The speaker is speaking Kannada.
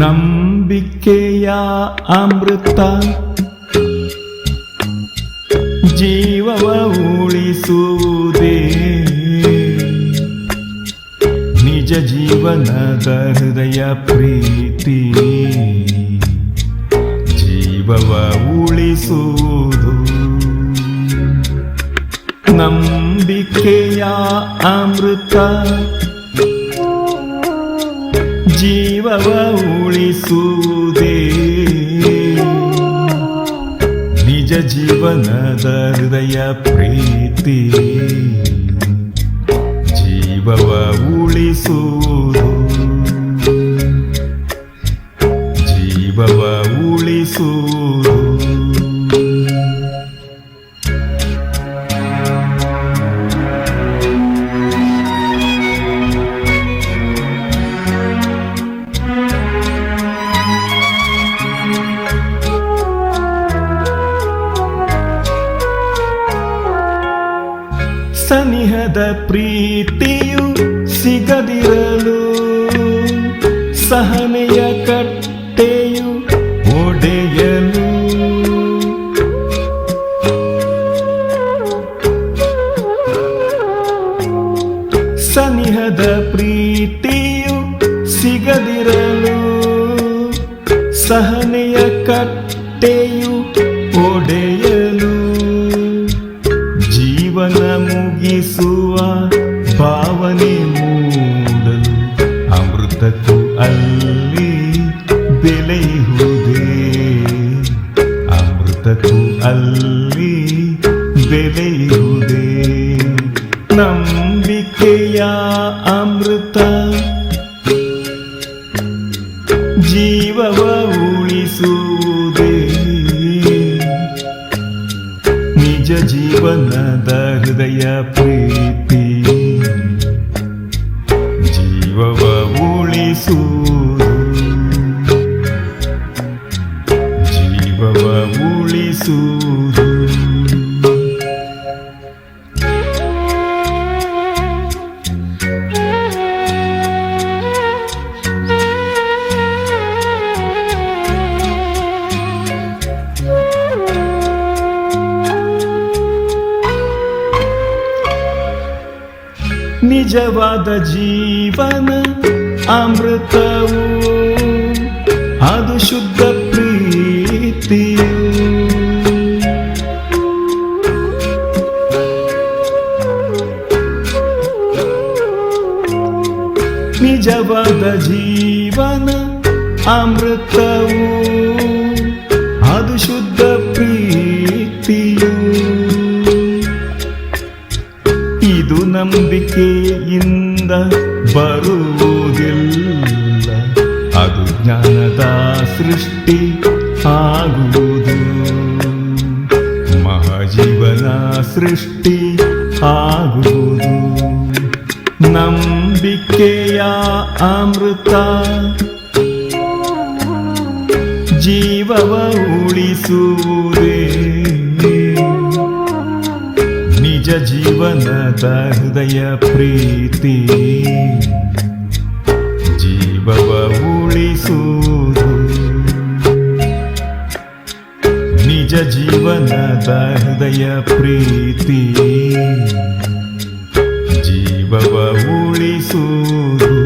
ನಂಬಿಕೆಯ ಅಮೃತ. ಜೀವವ ಉಳಿಸುವುದೇ. ನಿಜ ಜೀವನದ ಹೃದಯ ಪ್ರೀತಿ. ಜೀವವ ಉಳಿಸುವುದು. ನಂಬಿಕೆಯ ಅಮೃತ. ಜೀವವ ಉಳಿಸುವುದೇ? ನಿಜ ಜೀವನದ ಹೃದಯ ಪ್ರೀತಿ. ಜೀವವ ಉಳಿಸುವುದು. ಜೀವವ ಉಳಿಸುವುದು. ಸನಿಹದ ಪ್ರೀತಿಯು ಸಿಗದಿರಲು ಸಹನೆಯ ಕಟ್ಟೆಯು ಒಡೆಯಲು. ಸನಿಹದ ಪ್ರೀತಿಯು ಸಿಗದಿರಲು ಸಹನೆಯ ಕಟ್ಟೆಯು ಒಡೆಯಲು. ಬೆಲೆಯುವುದೇ ನಂಬಿಕೆಯ ಅಮೃತ. ಜೀವವ ಉಳಿಸುವುದೇ? ನಿಜ ಜೀವನದ ಹೃದಯ ಪ್ರೀತಿ. ಜೀವವ ಉಳಿಸುವುದು ನಿಜವಾದ ಜೀವನ ಅಮೃತವು ಅದು ಶುದ್ಧ ಪ್ರೀತಿಯು ನಿಜವಾದ ಜೀವನ ಅಮೃತವು ನಂಬಿಕೆಯಿಂದ ಬರುವುದಿಲ್ಲ. ಅದು ಜ್ಞಾನದ ಸೃಷ್ಟಿ ಆಗುವುದು. ಮಹಾಜೀವನ ಸೃಷ್ಟಿ ಆಗುವುದು. ನಂಬಿಕೆಯ ಅಮೃತ ಜೀವವ ಉಳಿಸುವುದೇ. ಜೀವನದ ಹೃದಯ ಪ್ರೀತಿ. ಜೀವವ ಉಳಿಸುವುದು. ನಿಜ ಜೀವನದ ಹೃದಯ ಪ್ರೀತಿ. ಜೀವವ ಉಳಿಸುವುದು.